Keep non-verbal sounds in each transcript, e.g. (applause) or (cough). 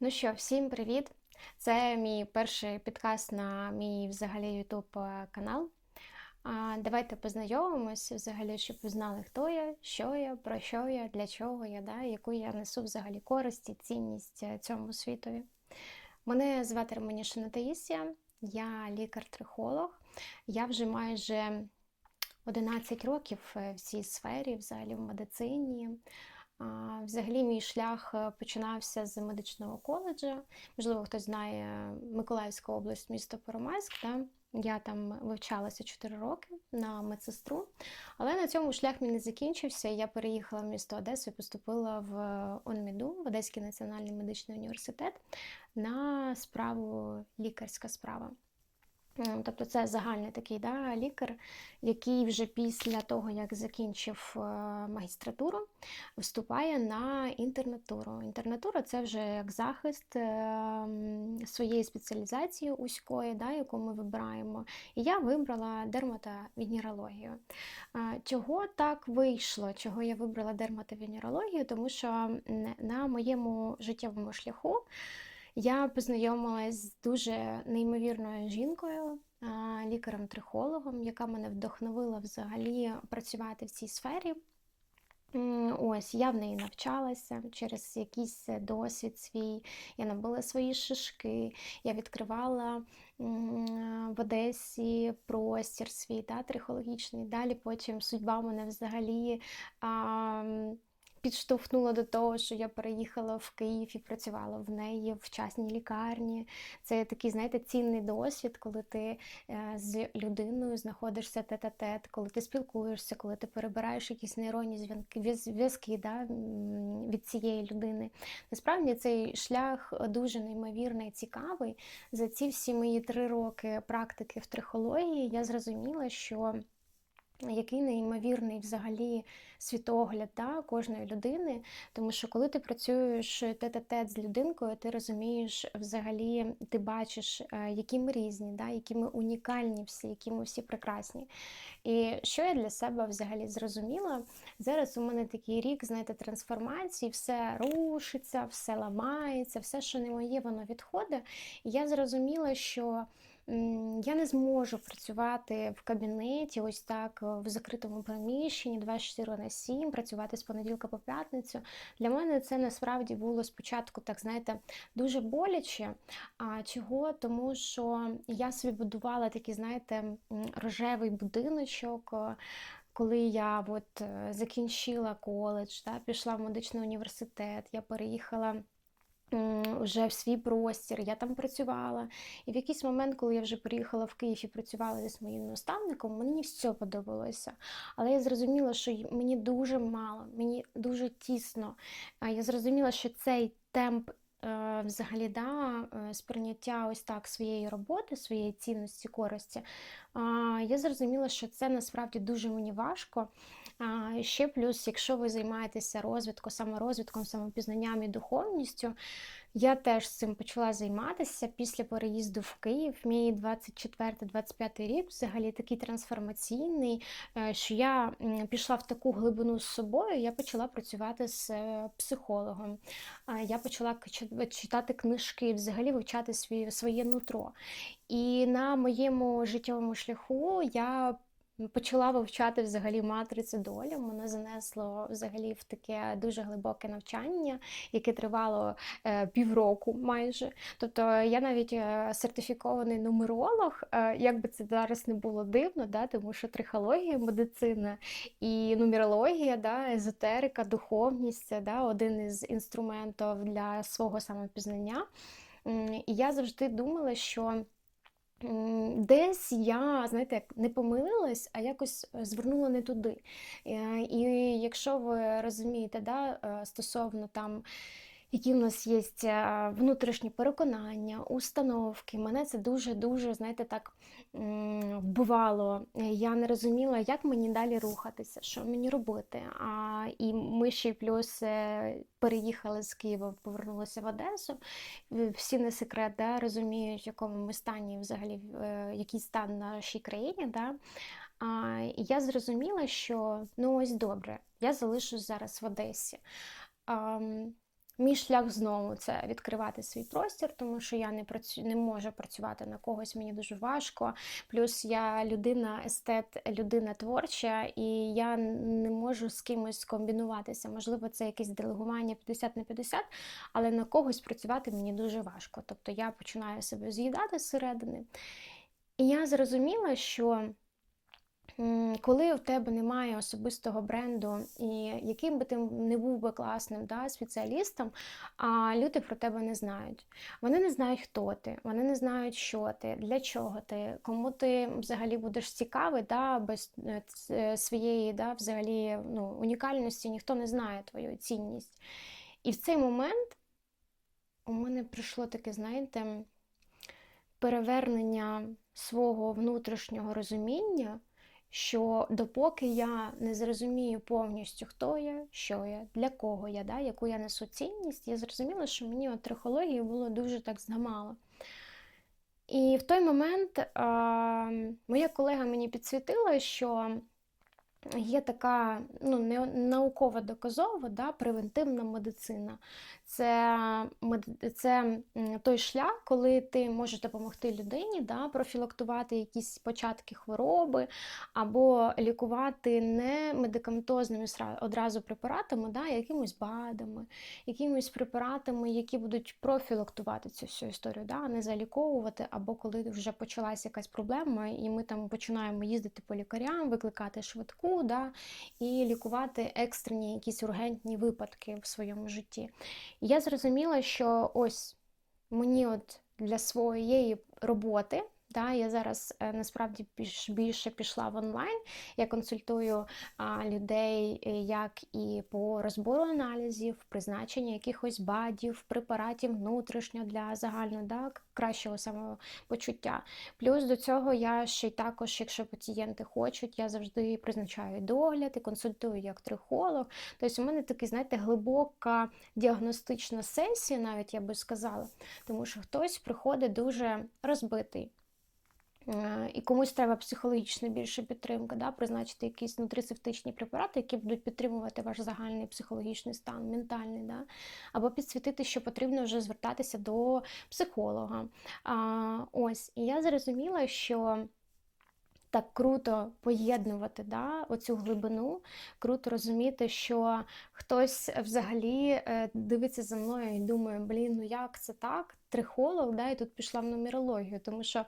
Ну що, всім привіт! Це мій перший підкаст на мій взагалі YouTube канал. Давайте познайомимося взагалі, щоб ви знали, хто я, що я, про що я, для чого я, да, яку я несу взагалі користь і цінність е, цьому світові. Мене звати Романішина Таїсія, я лікар-трихолог. Я вже майже 11 років е, в цій сфері, взагалі в медицині. Взагалі, мій шлях е, починався з медичного коледжу. Можливо, хтось знає Миколаївська область, місто Первомайськ. Да? Я там вивчалася 4 роки на медсестру, але на цьому шлях мій не закінчився. Я переїхала в місто Одесу і поступила в ОНМІДУ, в Одеський національний медичний університет, на справу лікарська справа. Тобто це загальний такий да, лікар, який вже після того, як закінчив е, магістратуру, вступає на інтернатуру. Інтернатура це вже як захист е, своєї спеціалізації узької, да, яку ми вибираємо. І я вибрала дерматовенерологію. Чого так вийшло? Чого я вибрала дерматовенерологію? Тому що на моєму життєвому шляху. Я познайомилась з дуже неймовірною жінкою, лікарем-трихологом, яка мене вдохновила взагалі працювати в цій сфері. Ось, я в неї навчалася через якийсь досвід свій, я набила свої шишки, я відкривала в Одесі простір свій та, трихологічний. Далі потім судьба мене взагалі. А, підштовхнуло до того, що я переїхала в Київ і працювала в неї в частній лікарні. Це такий, знаєте, цінний досвід, коли ти е, з людиною знаходишся тет-а-тет, коли ти спілкуєшся, коли ти перебираєш якісь нейронні зв'язки да, від цієї людини. Насправді цей шлях дуже неймовірний, цікавий. За ці всі мої три роки практики в трихології я зрозуміла, що який неймовірний взагалі світогляд да, кожної людини, тому що коли ти працюєш тет-а-тет з людинкою, ти розумієш, взагалі, ти бачиш, е, які ми різні, да, які ми унікальні всі, які ми всі прекрасні. І що я для себе взагалі зрозуміла, зараз у мене такий рік, знаєте, трансформації, все рушиться, все ламається, все, що не моє, воно відходить. І я зрозуміла, що я не зможу працювати в кабінеті, ось так е, в закритому приміщенні 24 на 7, працювати з понеділка по п'ятницю. Для мене це насправді було спочатку, так знаєте, дуже боляче. А чого? Тому що я собі будувала такий, знаєте, рожевий будиночок. Е, коли я от е, закінчила коледж, та, пішла в медичний університет, я переїхала вже в свій простір, я там працювала. І в якийсь момент, коли я вже приїхала в Київ і працювала зі моїм наставником, мені все подобалося. Але я зрозуміла, що мені дуже мало, мені дуже тісно. Я зрозуміла, що цей темп. Е, взагалі, да, е, сприйняття ось так своєї роботи, своєї цінності, користі, я зрозуміла, що це насправді дуже мені важко. Ще плюс, якщо ви займаєтеся розвитком, саморозвитком, самопізнанням і духовністю, я теж цим почала займатися після переїзду в Київ. Мій 24-25 рік взагалі такий трансформаційний, е, що я пішла в таку глибину з собою, я почала працювати з е, психологом. Я почала читати книжки, взагалі вивчати своє нутро. І на моєму життєвому шляху я почала вивчати взагалі матрицю долі. Мене занесло взагалі в таке дуже глибоке навчання, яке тривало е, півроку майже. Тобто я навіть е, сертифікований нумеролог, е, як би це зараз не було дивно, да, тому що трихологія, медицина і нумерологія, да, езотерика, духовність це да, один із інструментів для свого самопізнання. І я завжди думала, що Десь я, знаєте, не помилилась, а якось е, звернула не туди. Е, і якщо ви розумієте, да, е, стосовно там які в нас є е, внутрішні переконання, установки. Мене це дуже-дуже, знаєте, так вбивало. Я не розуміла, як мені далі рухатися, що мені робити. А, І ми ще й плюс е, переїхали з Києва, повернулися в Одесу. Всі не секрет, да, розуміють, в якому ми стані взагалі, е, який стан в нашій країні. Да. А, я зрозуміла, що ну ось добре, я залишусь зараз в Одесі. А, Мій шлях знову це відкривати свій простір, тому що я не працю... не можу працювати на когось, мені дуже важко. Плюс я людина, естет, людина творча, і я не можу з кимось комбінуватися. Можливо, це якесь делегування 50 на 50, але на когось працювати мені дуже важко. Тобто я починаю себе з'їдати зсередини. І я зрозуміла, що. Коли в тебе немає особистого бренду, і яким би ти не був би класним да, спеціалістом, а люди про тебе не знають. Вони не знають, хто ти, вони не знають, що ти, для чого ти, кому ти взагалі будеш цікавий, да, без е, е, своєї да, взагалі, ну, унікальності ніхто не знає твою цінність. І в цей момент у мене прийшло таке, знаєте, перевернення свого внутрішнього розуміння що допоки я не зрозумію повністю, хто я, що я, для кого я, да, яку я несу цінність, я зрозуміла, що мені от трихології було дуже так згамало. І в той момент а, моя колега мені підсвітила, що є така ну, не наукова доказова да, превентивна медицина. Це це той шлях, коли ти можеш допомогти людині да, профілактувати якісь початки хвороби, або лікувати не медикаментозними одразу препаратами, да, якимось БАДами, якимись препаратами, які будуть профілактувати цю всю історію, да, не заліковувати, або коли вже почалася якась проблема, і ми там починаємо їздити по лікарям, викликати швидку да, і лікувати екстрені якісь ургентні випадки в своєму житті я зрозуміла, що ось мені от для своєї роботи. Да, Я зараз е, насправді більш, більше пішла в онлайн. Я консультую а, людей е, як і по розбору аналізів, призначенню якихось бадів, препаратів внутрішньо для загального да, кращого самопочуття. Плюс до цього я ще й також, якщо пацієнти хочуть, я завжди призначаю догляд і консультую як трихолог. Тобто, у мене такий, знаєте, глибока діагностична сесія, навіть я би сказала, тому що хтось приходить дуже розбитий. Е, і комусь треба психологічна більше підтримка, да, призначити якісь нутрицептичні препарати, які будуть підтримувати ваш загальний психологічний стан, ментальний, да, або підсвітити, що потрібно вже звертатися до психолога. А, Ось, і я зрозуміла, що. Так круто поєднувати да, оцю глибину, круто розуміти, що хтось взагалі е, дивиться за мною і думає, блін, ну як це так? Трихолог, да, і тут пішла в нумерологію, тому що.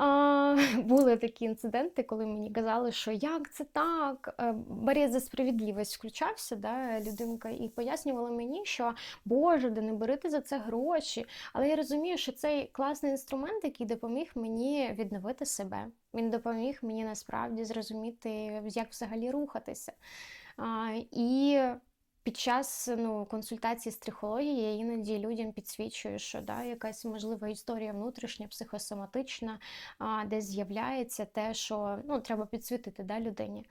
А, (laughs) Були такі інциденти, коли мені казали, що як це так? Е, Борець за справедливість включався, да, людинка, і пояснювала мені, що Боже, де не берете за це гроші. Але я розумію, що цей класний інструмент, який допоміг мені відновити себе. Він допоміг мені насправді зрозуміти, як взагалі рухатися. А, І під час ну, консультації з трихології я іноді людям підсвічую, що да, якась можлива історія внутрішня, психосоматична, а, де з'являється те, що ну, треба підсвітити да, людині.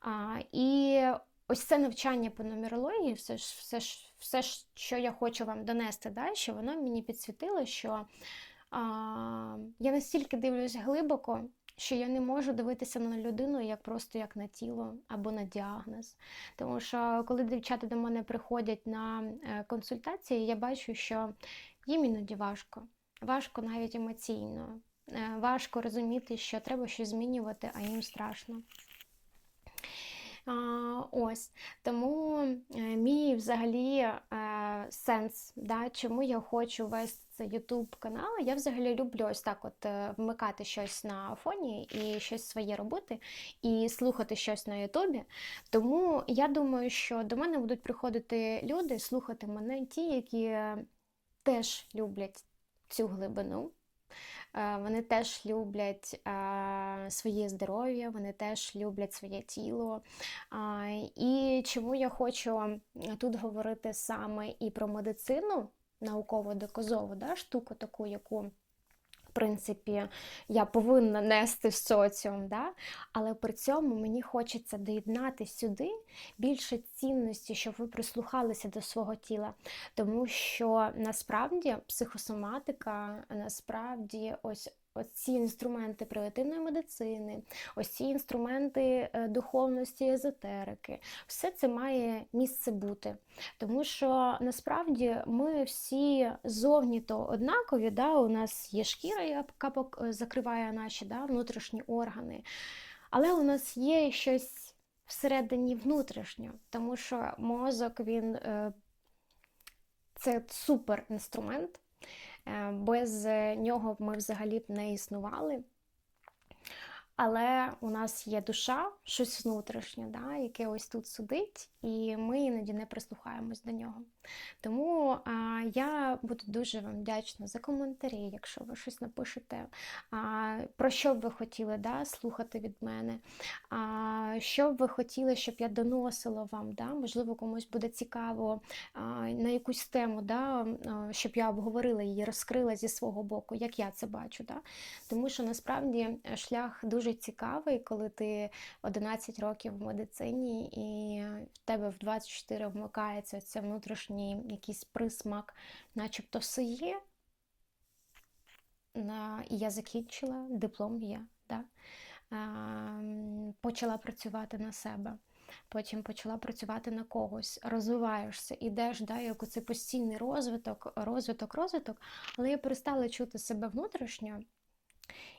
А, І ось це навчання по нумерології, все, все, все, що я хочу вам донести, да, що воно мені підсвітило, що а, я настільки дивлюсь глибоко що я не можу дивитися на людину як просто як на тіло або на діагноз. Тому що коли дівчата до мене приходять на е, консультації, я бачу, що їм іноді важко, важко навіть емоційно, е, важко розуміти, що треба щось змінювати, а їм страшно. Ось тому е, мій взагалі сенс, да, чому я хочу вести YouTube канал. Я взагалі люблю ось так от е, вмикати щось на фоні і щось своє робити, і слухати щось на Ютубі. Тому я думаю, що до мене будуть приходити люди, слухати мене, ті, які теж люблять цю глибину. Е, вони теж люблять е, своє здоров'я, вони теж люблять своє тіло. І чому я хочу тут говорити саме і про медицину, науково-доказову да, штуку, таку, яку в принципі, я повинна нести в соціум, да? але при цьому мені хочеться доєднати сюди більше цінності, щоб ви прислухалися до свого тіла. Тому що насправді психосоматика, насправді, ось ось ці інструменти превентивної медицини, ось ці інструменти е, духовності, езотерики, все це має місце бути. Тому що насправді ми всі зовні то однакові, да? у нас є шкіра, яка е, закриває наші да, внутрішні органи, але у нас є щось всередині внутрішньо, тому що мозок він е, це супер інструмент. Е, Без е, нього ми взагалі б не існували. Але у нас є душа, щось внутрішнє, да, яке ось тут сидить, і ми іноді не прислухаємось до нього. Тому а, я буду дуже вам вдячна за коментарі, якщо ви щось напишете, а, про що б ви хотіли да, слухати від мене, а, що б ви хотіли, щоб я доносила вам. Да? Можливо, комусь буде цікаво а, на якусь тему, да, а, щоб я обговорила її, розкрила зі свого боку, як я це бачу. Да? Тому що насправді шлях дуже цікавий, коли ти 11 років в медицині, і в тебе в 24 вмикається це внутрішній якийсь присмак, начебто все є. І я закінчила, диплом є. Да? Почала працювати на себе. Потім почала працювати на когось, розвиваєшся, ідеш, да, як оце постійний розвиток, розвиток, розвиток, але я перестала чути себе внутрішньо.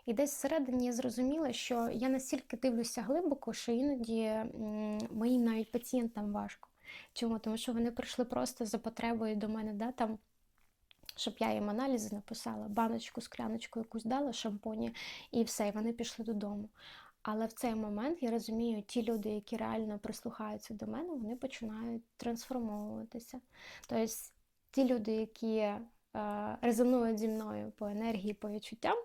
І десь всередині я зрозуміла, що я настільки дивлюся глибоко, що іноді моїм навіть пацієнтам важко. Чому? Тому що вони прийшли просто за потребою до мене, да, там, щоб я їм аналізи написала, баночку, скляночку якусь дала шампуні, і все, і вони пішли додому. Але в цей момент я розумію, ті люди, які реально прислухаються до мене, вони починають трансформовуватися. Тобто ті люди, які резонують зі мною по енергії, по відчуттям,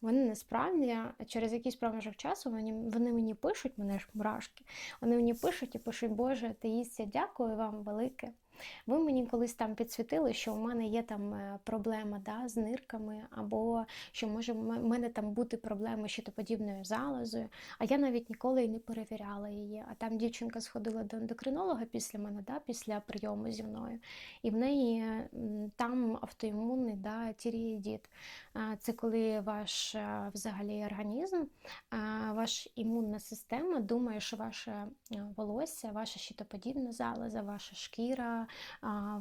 вони насправді через якийсь проміжок часу вони, вони мені пишуть, мене ж мурашки, вони мені пишуть і пишуть, Боже, ти Таїсія, дякую вам велике. Ви мені колись там підсвітили, що у мене є там е, проблема да, з нирками, або що може в мене там бути проблеми з щитоподібною залозою, а я навіть ніколи і не перевіряла її. А там дівчинка сходила до ендокринолога після мене, да, після прийому зі мною, і в неї там автоімунний да, тірієдіт. Це коли ваш е, взагалі організм, ваша імунна система думає, що ваше е, волосся, ваша щитоподібна залоза, ваша шкіра,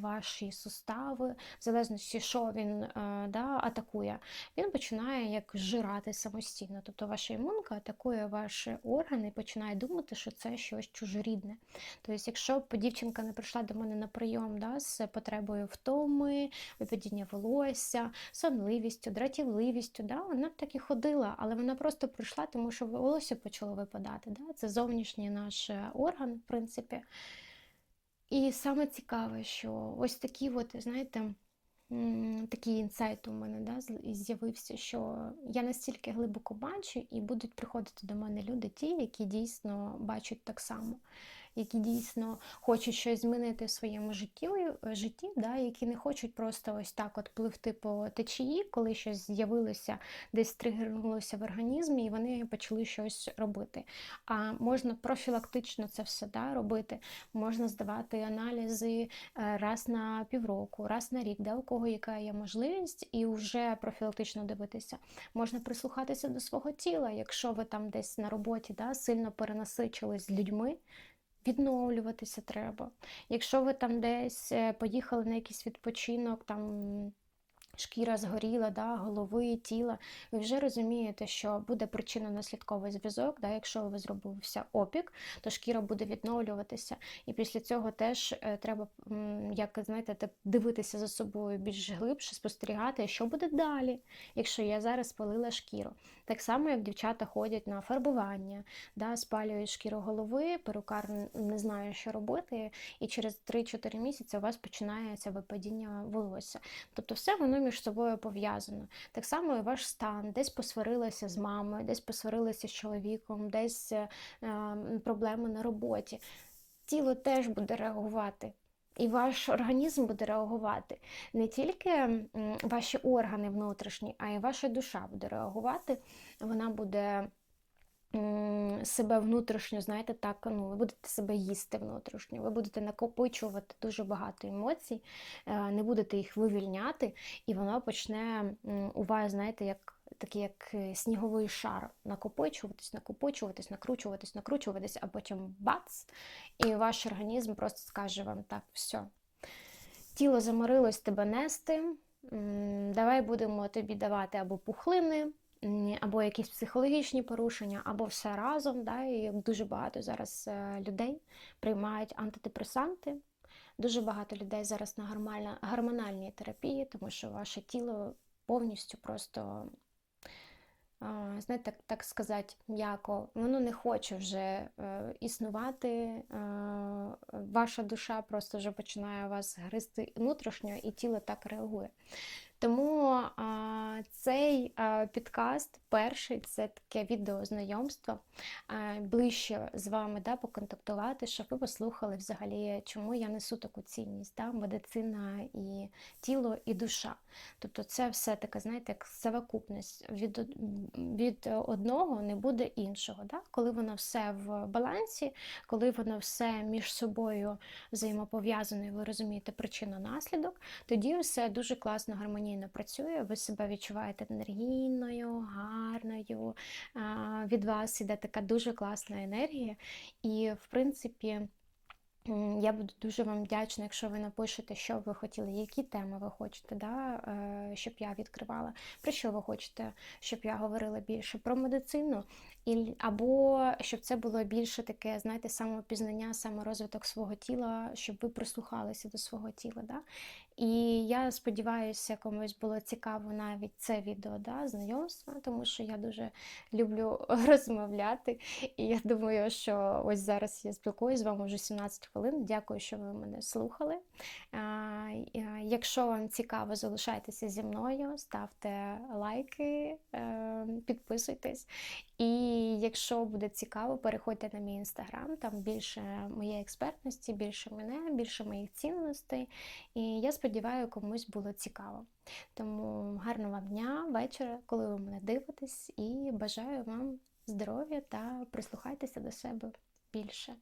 ваші сустави, в залежності, що він е, да, атакує, він починає як жирати самостійно. Тобто ваша імунка атакує ваші органи і починає думати, що це щось чужорідне. Тобто, якщо б дівчинка не прийшла до мене на прийом да, з потребою втоми, випадіння волосся, сонливістю, дратівливістю, да, вона б так і ходила, але вона просто прийшла, тому що волосся почало випадати. Да? Це зовнішній наш е, орган, в принципі. І саме цікаве, що ось такі, от, знаєте, такий інсайт у мене да, з'явився, що я настільки глибоко бачу, і будуть приходити до мене люди, ті, які дійсно бачать так само, які дійсно хочуть щось змінити в своєму житті, житті да, які не хочуть просто ось так от пливти по течії, коли щось з'явилося, десь тригернулося в організмі, і вони почали щось робити. А можна профілактично це все да, робити. Можна здавати аналізи е, раз на півроку, раз на рік, да, у кого яка є можливість, і вже профілактично дивитися. Можна прислухатися до свого тіла, якщо ви там десь на роботі да, сильно перенасичились з людьми. Відновлюватися треба. Якщо ви там десь е, поїхали на якийсь відпочинок, там шкіра згоріла, да, голови, тіла, ви вже розумієте, що буде причинно-наслідковий зв'язок. Да, Якщо ви зробився опік, то шкіра буде відновлюватися. І після цього теж е, треба, як знаєте, дивитися за собою більш глибше, спостерігати, що буде далі, якщо я зараз спалила шкіру. Так само, як дівчата ходять на фарбування, да, спалюють шкіру голови, перукар не знає, що робити, і через 3-4 місяці у вас починається випадіння волосся. Тобто все воно між собою пов'язано. Так само і ваш стан, десь посварилися з мамою, десь посварилися з чоловіком, десь е, проблеми на роботі. Тіло теж буде реагувати. І ваш організм буде реагувати. Не тільки ваші органи внутрішні, а й ваша душа буде реагувати. Вона буде себе внутрішньо, знаєте, так, ну, ви будете себе їсти внутрішньо, ви будете накопичувати дуже багато емоцій, е, не будете їх вивільняти, і воно почне у вас, знаєте, як такий як е, сніговий шар, накопичуватись, накопичуватись, накручуватись, накручуватись, а потім бац, і ваш організм просто скаже вам так, все. Тіло заморилось тебе нести. Давай будемо тобі давати або пухлини, або якісь психологічні порушення, або все разом. Да? І дуже багато зараз е, людей приймають антидепресанти. Дуже багато людей зараз на гормональній терапії, тому що ваше тіло повністю просто, знаєте, так, так сказати, м'яко, воно не хоче вже е, існувати. Ваша душа просто вже починає вас гризти внутрішньо, і тіло так реагує. Тому а, цей а, підкаст перший це таке відеознайомство, а, ближче з вами да, поконтактувати, щоб ви послухали взагалі, чому я несу таку цінність, да, медицина і тіло, і душа. Тобто це все таке, знаєте, як совокупність. Від, від одного не буде іншого. Да? Коли воно все в балансі, коли воно все між собою взаємопов'язане, ви розумієте причину-наслідок, тоді все дуже класно, гармонійно працює. Ви себе відчуваєте енергійною, гарною. Від вас іде така дуже класна енергія. І, в принципі, я буду дуже вам вдячна, якщо ви напишете, що ви хотіли, які теми ви хочете, да, е, щоб я відкривала, про що ви хочете, щоб я говорила більше про медицину, і, або щоб це було більше таке, знаєте, самопізнання, саморозвиток свого тіла, щоб ви прислухалися до свого тіла. Да? І я сподіваюся, комусь було цікаво навіть це відео, да, знайомство, тому що я дуже люблю (laughs) розмовляти. І я думаю, що ось зараз я спілкуюсь з вами вже 17 хвилин. Дякую, що ви мене слухали. Якщо вам цікаво, залишайтеся зі мною, ставте лайки, е, підписуйтесь. І якщо буде цікаво, переходьте на мій інстаграм, там більше моєї експертності, більше мене, більше моїх цінностей. І я сподіваюся, комусь було цікаво. Тому гарного вам дня, вечора, коли ви мене дивитесь, і бажаю вам здоров'я та прислухайтеся до себе більше.